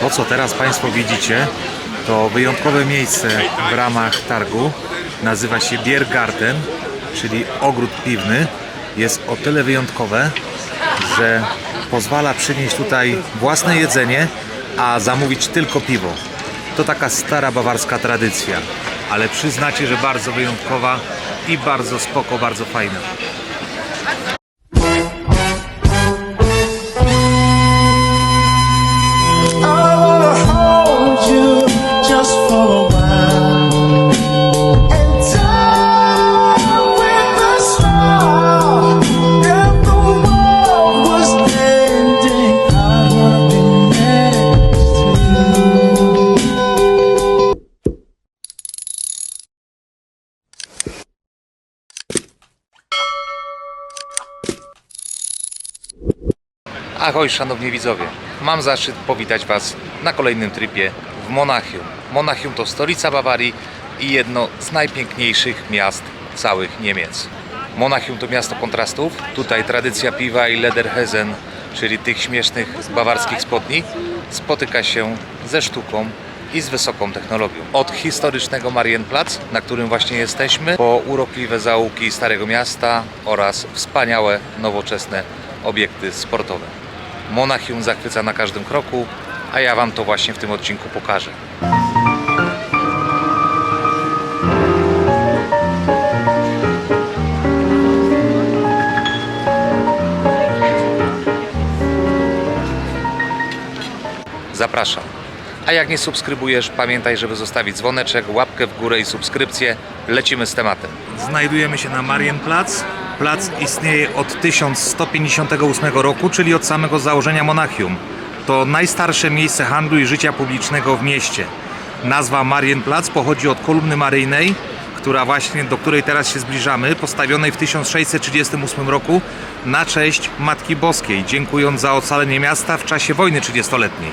To, co teraz Państwo widzicie, to wyjątkowe miejsce w ramach targu. Nazywa się Biergarten, czyli ogród piwny. Jest o tyle wyjątkowe, że pozwala przynieść tutaj własne jedzenie, a zamówić tylko piwo. To taka stara bawarska tradycja, ale przyznacie, że bardzo wyjątkowa i bardzo spoko, bardzo fajna. Ahoj, szanowni widzowie. Mam zaszczyt powitać Was na kolejnym tripie w Monachium. Monachium to stolica Bawarii i jedno z najpiękniejszych miast całych Niemiec. Monachium to miasto kontrastów. Tutaj tradycja piwa i Lederhesen, czyli tych śmiesznych bawarskich spodni, spotyka się ze sztuką i z wysoką technologią. Od historycznego Marienplatz, na którym właśnie jesteśmy, po urokliwe zaułki Starego Miasta oraz wspaniałe, nowoczesne obiekty sportowe. Monachium zachwyca na każdym kroku, a ja Wam to właśnie w tym odcinku pokażę. Zapraszam. A jak nie subskrybujesz, pamiętaj, żeby zostawić dzwoneczek, łapkę w górę i subskrypcję. Lecimy z tematem. Znajdujemy się na Marienplatz. Plac istnieje od 1158 roku, czyli od samego założenia Monachium. To najstarsze miejsce handlu i życia publicznego w mieście. Nazwa Marienplatz pochodzi od kolumny maryjnej, która właśnie, do której teraz się zbliżamy, postawionej w 1638 roku na cześć Matki Boskiej, dziękując za ocalenie miasta w czasie wojny 30-letniej.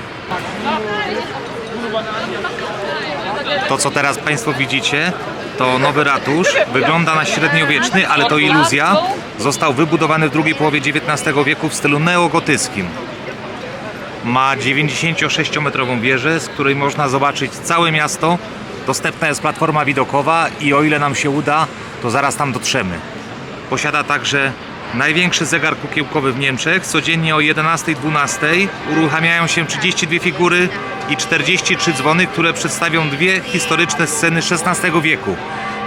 To, co teraz Państwo widzicie, to nowy ratusz. Wygląda na średniowieczny, ale to iluzja. Został wybudowany w drugiej połowie XIX wieku w stylu neogotyckim. Ma 96-metrową wieżę, z której można zobaczyć całe miasto. Dostępna jest platforma widokowa i o ile nam się uda, to zaraz tam dotrzemy. Posiada także największy zegar kukiełkowy w Niemczech. Codziennie o 11.12 uruchamiają się 32 figury i 43 dzwony, które przedstawią dwie historyczne sceny XVI wieku.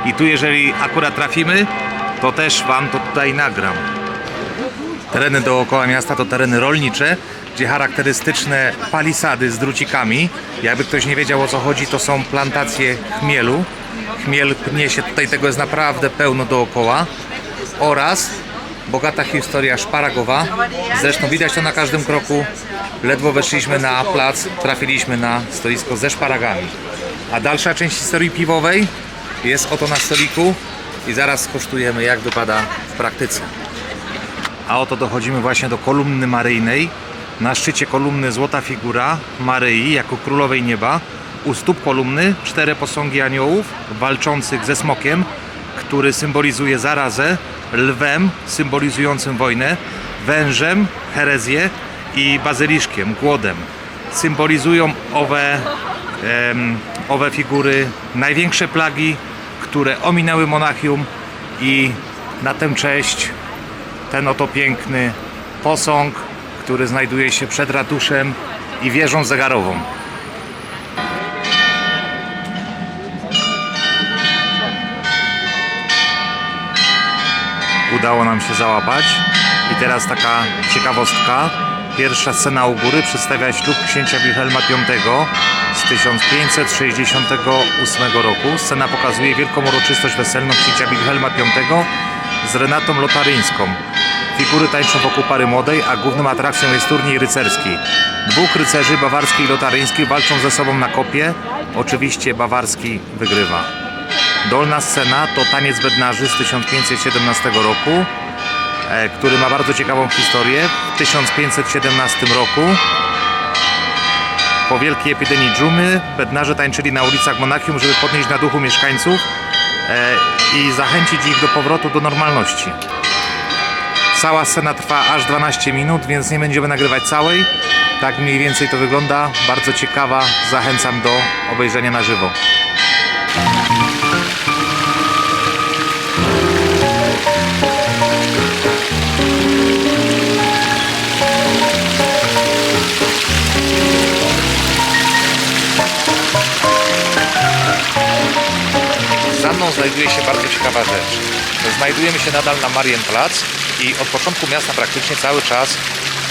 I tu jeżeli akurat trafimy, to też Wam to tutaj nagram. Tereny dookoła miasta to tereny rolnicze, gdzie charakterystyczne palisady z drucikami. Jakby ktoś nie wiedział o co chodzi, to są plantacje chmielu. Chmiel pnie się, tutaj tego jest naprawdę pełno dookoła. Oraz bogata historia szparagowa. Zresztą widać to na każdym kroku. Ledwo weszliśmy na plac, trafiliśmy na stoisko ze szparagami. A dalsza część historii piwowej jest oto na stoliku i zaraz skosztujemy jak wypada w praktyce. A oto dochodzimy właśnie do kolumny maryjnej. Na szczycie kolumny złota figura Maryi jako królowej nieba. U stóp kolumny cztery posągi aniołów walczących ze smokiem, który symbolizuje zarazę, lwem symbolizującym wojnę, wężem herezję i bazyliszkiem głodem. Symbolizują owe, em, owe figury największe plagi, które ominęły Monachium i na tę cześć ten oto piękny posąg, który znajduje się przed ratuszem i wieżą zegarową. Udało nam się załapać. I teraz taka ciekawostka. Pierwsza scena u góry przedstawia ślub księcia Wilhelma V z 1568 roku. Scena pokazuje wielką uroczystość weselną księcia Wilhelma V z Renatą Lotaryńską. Figury tańczą wokół pary młodej, a główną atrakcją jest turniej rycerski. Dwóch rycerzy, bawarski i lotaryński, walczą ze sobą na kopie. Oczywiście bawarski wygrywa. Dolna scena to taniec bednarzy z 1517 roku, e, który ma bardzo ciekawą historię. W 1517 roku po wielkiej epidemii dżumy bednarze tańczyli na ulicach Monachium, żeby podnieść na duchu mieszkańców e, i zachęcić ich do powrotu do normalności. Cała scena trwa aż 12 minut, więc nie będziemy nagrywać całej, Tak mniej więcej to wygląda. Bardzo ciekawa. Zachęcam do obejrzenia na żywo. Znajduje się bardzo ciekawa rzecz. Znajdujemy się nadal na Marienplatz i od początku miasta praktycznie cały czas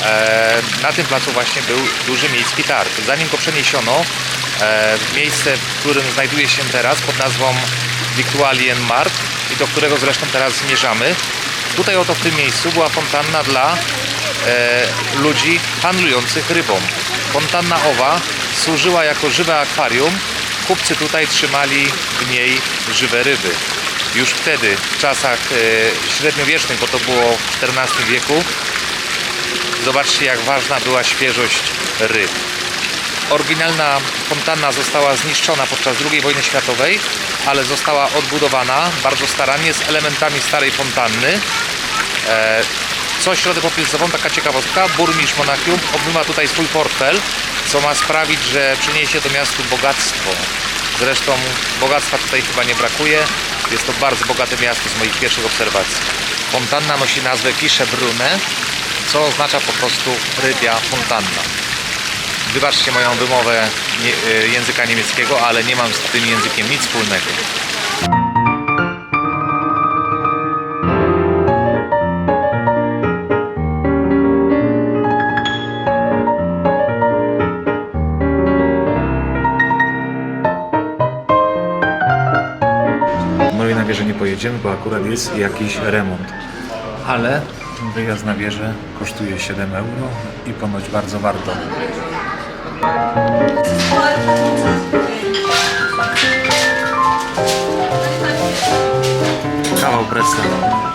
e, na tym placu właśnie był duży miejski targ. Zanim go przeniesiono e, w miejsce, w którym znajduje się teraz pod nazwą Victualien Markt i do którego zresztą teraz zmierzamy, tutaj oto w tym miejscu była fontanna dla e, ludzi handlujących rybą. Fontanna owa służyła jako żywe akwarium. Kupcy tutaj trzymali w niej żywe ryby. Już wtedy, w czasach e, średniowiecznych, bo to było w XIV wieku, zobaczcie jak ważna była świeżość ryb. Oryginalna fontanna została zniszczona podczas II wojny światowej, ale została odbudowana bardzo starannie z elementami starej fontanny. E, Co środę popielcową, taka ciekawostka, burmistrz Monachium obmywa tutaj swój portfel, co ma sprawić, że przyniesie do miastu bogactwo. Zresztą bogactwa tutaj chyba nie brakuje. Jest to bardzo bogate miasto z moich pierwszych obserwacji. Fontanna nosi nazwę Fische Brune, co oznacza po prostu rybia fontanna. Wybaczcie moją wymowę y, języka niemieckiego, ale nie mam z tym językiem nic wspólnego. Bo akurat jest jakiś remont. Ale wyjazd na wieżę kosztuje 7 euro i ponoć bardzo warto. Kawał presa.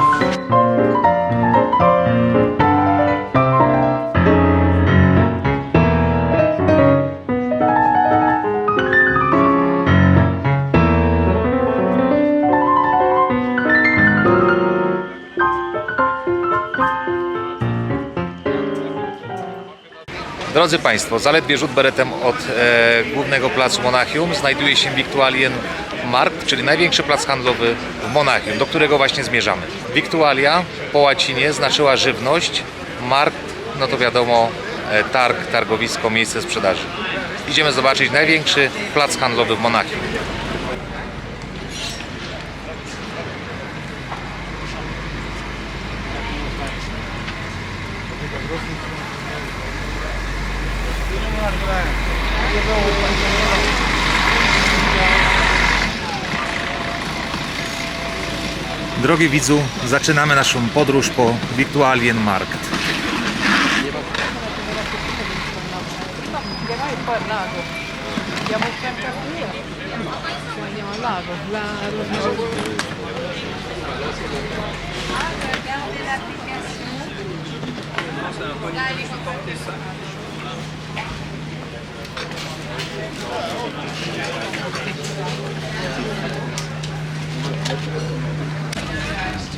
Drodzy Państwo, zaledwie rzut beretem od e, głównego placu Monachium znajduje się Victualien Markt, czyli największy plac handlowy w Monachium, do którego właśnie zmierzamy. Victualia po łacinie znaczyła żywność, markt, no to wiadomo, e, targ, targowisko, miejsce sprzedaży. Idziemy zobaczyć największy plac handlowy w Monachium. Drogi widzu, zaczynamy naszą podróż po Victualien Markt. Andiamo poi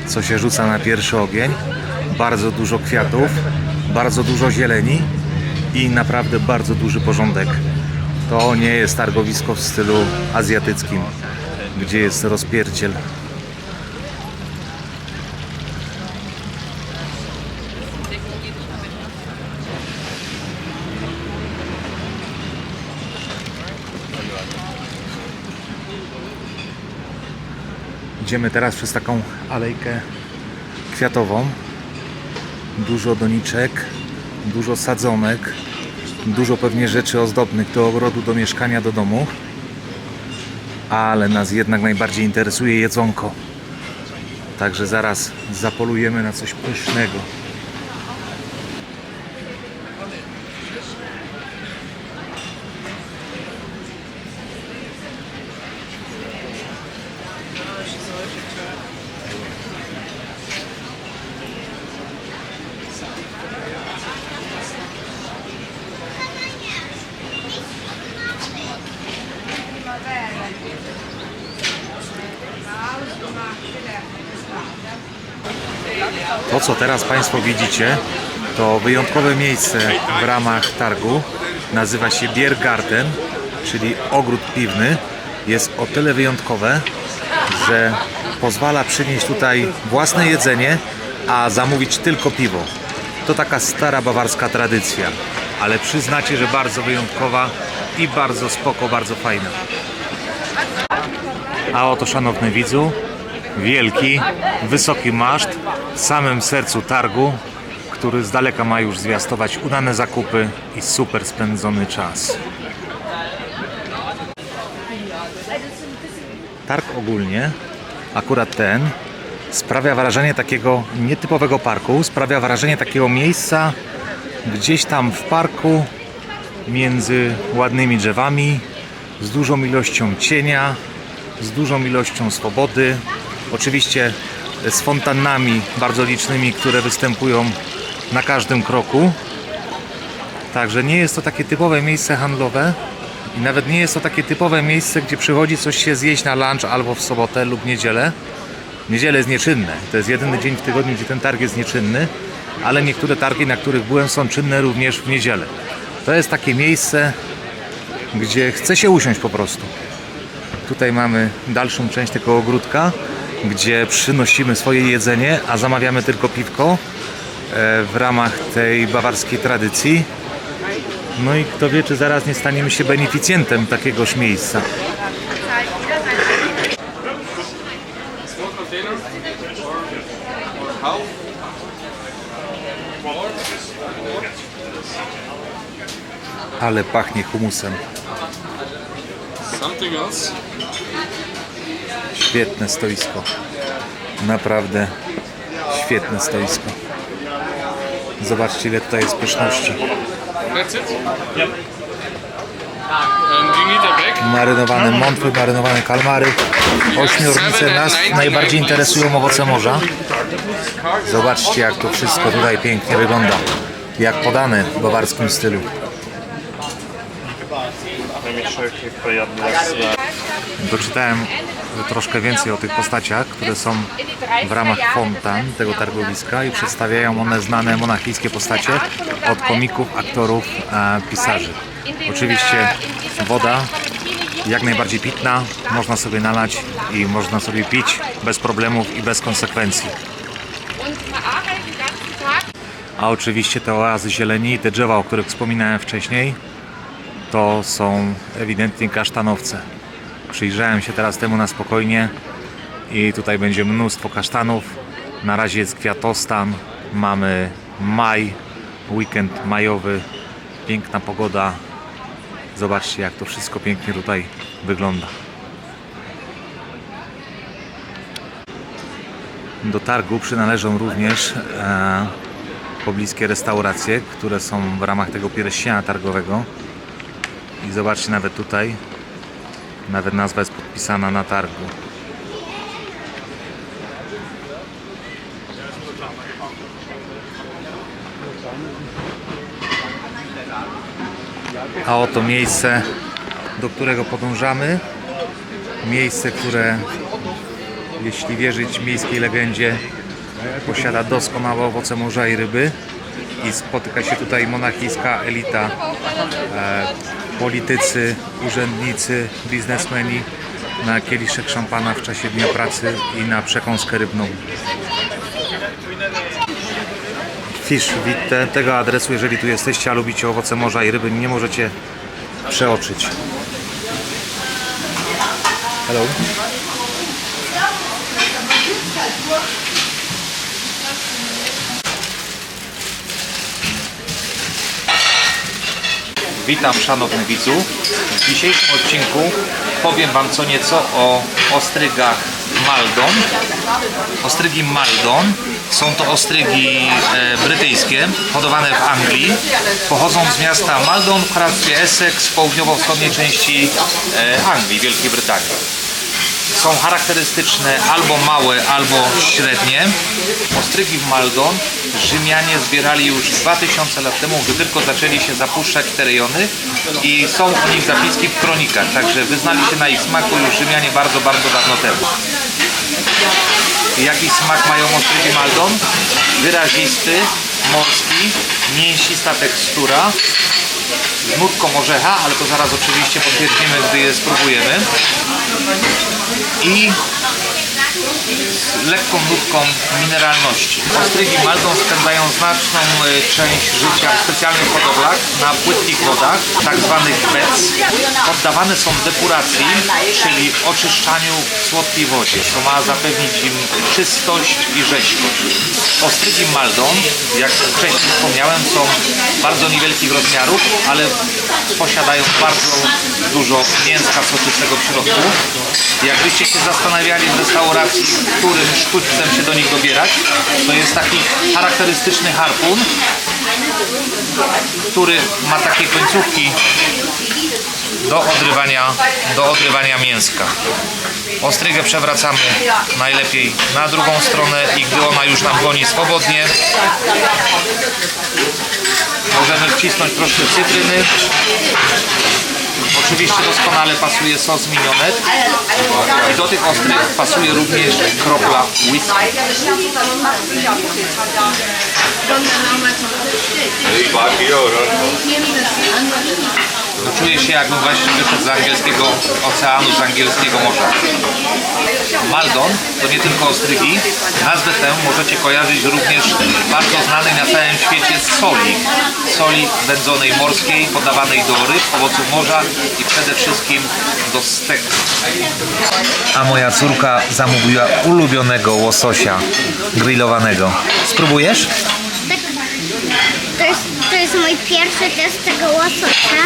co się rzuca na pierwszy ogień. Bardzo dużo kwiatów, bardzo dużo zieleni i naprawdę bardzo duży porządek. To nie jest targowisko w stylu azjatyckim, gdzie jest rozpierdziel. Idziemy teraz przez taką alejkę kwiatową. Dużo doniczek, dużo sadzonek, dużo pewnie rzeczy ozdobnych do ogrodu, do mieszkania, do domu. Ale nas jednak najbardziej interesuje jedzonko. Także zaraz zapolujemy na coś pysznego. To, co teraz Państwo widzicie, To wyjątkowe miejsce w ramach targu. Nazywa się Biergarten, czyli ogród piwny. Jest o tyle wyjątkowe, że pozwala przynieść tutaj własne jedzenie, a zamówić tylko piwo. To taka stara bawarska tradycja, ale przyznacie, że bardzo wyjątkowa i bardzo spoko, bardzo fajna. A oto, szanowny widzu, wielki, wysoki maszt w samym sercu targu, który z daleka ma już zwiastować udane zakupy i super spędzony czas. Targ ogólnie, akurat ten, sprawia wrażenie takiego nietypowego parku, sprawia wrażenie takiego miejsca gdzieś tam w parku między ładnymi drzewami, z dużą ilością cienia, z dużą ilością swobody. Oczywiście z fontannami bardzo licznymi, które występują na każdym kroku. Także nie jest to takie typowe miejsce handlowe i nawet nie jest to takie typowe miejsce, gdzie przychodzi coś się zjeść na lunch albo w sobotę lub niedzielę. Niedzielę jest nieczynne. To jest jedyny dzień w tygodniu, gdzie ten targ jest nieczynny, ale niektóre targi, na których byłem, są czynne również w niedzielę. To jest takie miejsce, gdzie chce się usiąść po prostu. Tutaj mamy dalszą część tego ogródka, gdzie przynosimy swoje jedzenie, a zamawiamy tylko piwko e, w ramach tej bawarskiej tradycji. No i kto wie, czy zaraz nie staniemy się beneficjentem takiegoż miejsca. Ale pachnie humusem. Something else? Świetne stoisko. Naprawdę świetne stoisko. Zobaczcie, ile tutaj jest pyszności. A bag? Marynowane mątwy, marynowane kalmary, ośmiornice. Nas najbardziej interesują owoce morza. Zobaczcie, jak to wszystko tutaj pięknie wygląda. Jak podane w bawarskim stylu. Doczytałem troszkę więcej o tych postaciach, które są w ramach fontan tego targowiska i przedstawiają one znane monachijskie postacie od komików, aktorów, e, pisarzy. Oczywiście woda jak najbardziej pitna, można sobie nalać i można sobie pić bez problemów i bez konsekwencji. A oczywiście te oazy zieleni te drzewa, o których wspominałem wcześniej, to są ewidentnie kasztanowce. Przyjrzałem się teraz temu na spokojnie i tutaj będzie mnóstwo kasztanów. Na razie jest kwiatostan, mamy maj, weekend majowy, piękna pogoda. Zobaczcie jak to wszystko pięknie tutaj wygląda. Do targu przynależą również e, pobliskie restauracje, które są w ramach tego pierścienia targowego. I zobaczcie nawet tutaj, nawet nazwa jest podpisana na targu. A oto miejsce, do którego podążamy. Miejsce, które, jeśli wierzyć miejskiej legendzie, posiada doskonałe owoce morza i ryby. I spotyka się tutaj monachijska elita e, politycy, urzędnicy, biznesmeni na kieliszek szampana w czasie dnia pracy i na przekąskę rybną. Fish Witte, tego adresu, jeżeli tu jesteście, a lubicie owoce morza i ryby, nie możecie przeoczyć. Hello. Witam szanowny widzu. W dzisiejszym odcinku powiem Wam co nieco o ostrygach Maldon. Ostrygi Maldon są to ostrygi e, brytyjskie, hodowane w Anglii. Pochodzą z miasta Maldon w hrabstwie Essex w południowo-wschodniej części e, Anglii, Wielkiej Brytanii są charakterystyczne albo małe, albo średnie. Ostrygi w Maldon Rzymianie zbierali już 2000 lat temu, gdy tylko zaczęli się zapuszczać te rejony i są o nich zapiski w kronikach, także wyznali się na ich smaku już Rzymianie bardzo, bardzo dawno temu. Jaki smak mają ostrygi Maldon? Wyrazisty, morski, mięsista tekstura, z nutką orzecha, ale to zaraz oczywiście potwierdzimy, gdy je spróbujemy. I z lekką nutką mineralności. Ostrygi Maldon spędzają znaczną e, część życia w specjalnych hodowlach na płytkich wodach, tak zwanych bec. Poddawane są depuracji, czyli oczyszczaniu w słodkiej wodzie, co ma zapewnić im czystość i rzeźkość. Ostrygi Maldon, jak wcześniej wspomniałem, są bardzo niewielkich rozmiarów, ale posiadają bardzo dużo mięska soczystego w środku. Jakbyście się zastanawiali w restauracji, którym sztućcem się do nich dobierać, to jest taki charakterystyczny harpun, który ma takie końcówki do odrywania, do odrywania mięska. Ostrygę przewracamy najlepiej na drugą stronę i gdy ona już nam goni swobodnie, możemy wcisnąć troszkę cytryny. Oczywiście doskonale pasuje sos minionet i do tych ostrych pasuje również kropla whisky. No, czuję się jakbym właśnie wyszedł z angielskiego oceanu, z angielskiego morza. Maldon to nie tylko ostrygi. Nazwę tę możecie kojarzyć również bardzo znanej na całym świecie z soli. Soli wędzonej morskiej, podawanej do ryb, owoców morza i przede wszystkim do steków. A moja córka zamówiła ulubionego łososia grillowanego. Spróbujesz? To jest, mój pierwszy test tego łososia.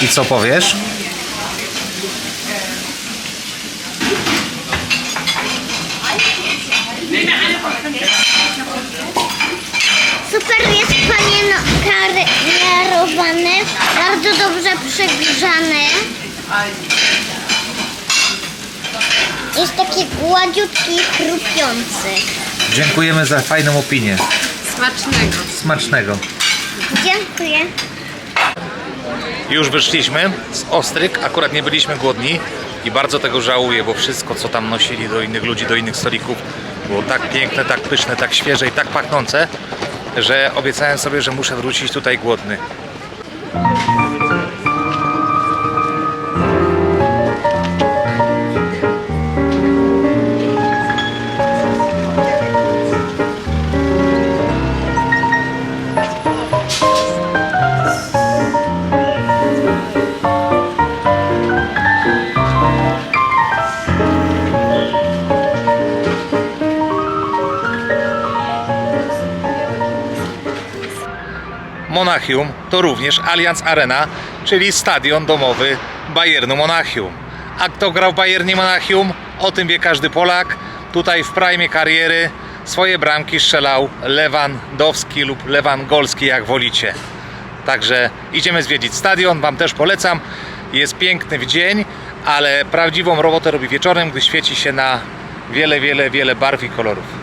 I co powiesz? Super jest panieno karierowany, bardzo dobrze przegrzany. Jest taki gładziutki, chrupiący. Dziękujemy za fajną opinię. Smacznego. Smacznego. Dziękuję. Już wyszliśmy z Ostryk, akurat nie byliśmy głodni i bardzo tego żałuję, bo wszystko co tam nosili do innych ludzi, do innych stolików było tak piękne, tak pyszne, tak świeże i tak pachnące, że obiecałem sobie, że muszę wrócić tutaj głodny. Monachium to również Allianz Arena, czyli stadion domowy Bayernu Monachium. A kto grał w Bayernie Monachium? O tym wie każdy Polak. Tutaj w prime kariery swoje bramki strzelał Lewandowski lub Lewangolski, jak wolicie. Także idziemy zwiedzić stadion, Wam też polecam. Jest piękny w dzień, ale prawdziwą robotę robi wieczorem, gdy świeci się na wiele, wiele, wiele barw i kolorów.